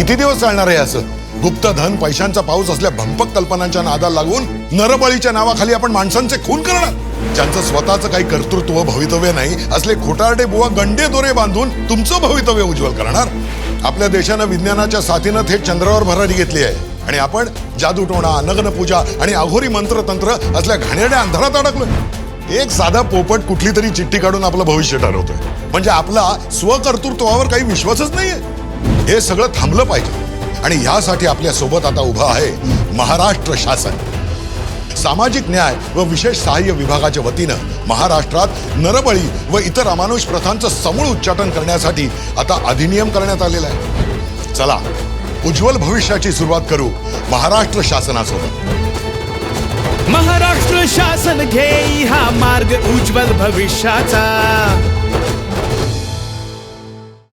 किती दिवस चालणार आहे असं? गुप्त धन पैशांचा पाऊस असल्या भंपक कल्पनांच्या नादाला लागून नरबळीच्या नावाखाली आपण माणसांचे खून करणार. ज्यांचं स्वतःचं काही कर्तृत्व भवितव्य नाही असले खोटारडे बुवा गंडे दोरे बांधून तुमचं भवितव्य उज्ज्वल करणार. आपल्या देशानं विज्ञानाच्या साथीनं थेट चंद्रावर भरारी घेतली आहे. आणि आपण जादूटोणा नग्न पूजा आणि अघोरी मंत्रतंत्र असल्या घाणेरड्या अंधारात अडकलोय. एक साधा पोपट कुठली तरी चिठ्ठी काढून आपलं भविष्य ठरवतोय. म्हणजे आपला स्वकर्तृत्वावर काही विश्वासच नाहीये. हे सगळं थांबलं पाहिजे. आणि यासाठी आपल्यासोबत आता उभं आहे महाराष्ट्र शासन. सामाजिक न्याय व विशेष सहाय्य विभागाच्या वतीनं महाराष्ट्रात नरबळी व इतर अमानुष प्रथांचं समूळ उच्चाटन करण्यासाठी आता अधिनियम करण्यात आलेला आहे. चला उज्ज्वल भविष्याची सुरुवात करू महाराष्ट्र शासनासोबत. महाराष्ट्र शासन घेई हा मार्ग उज्ज्वल भविष्याचा.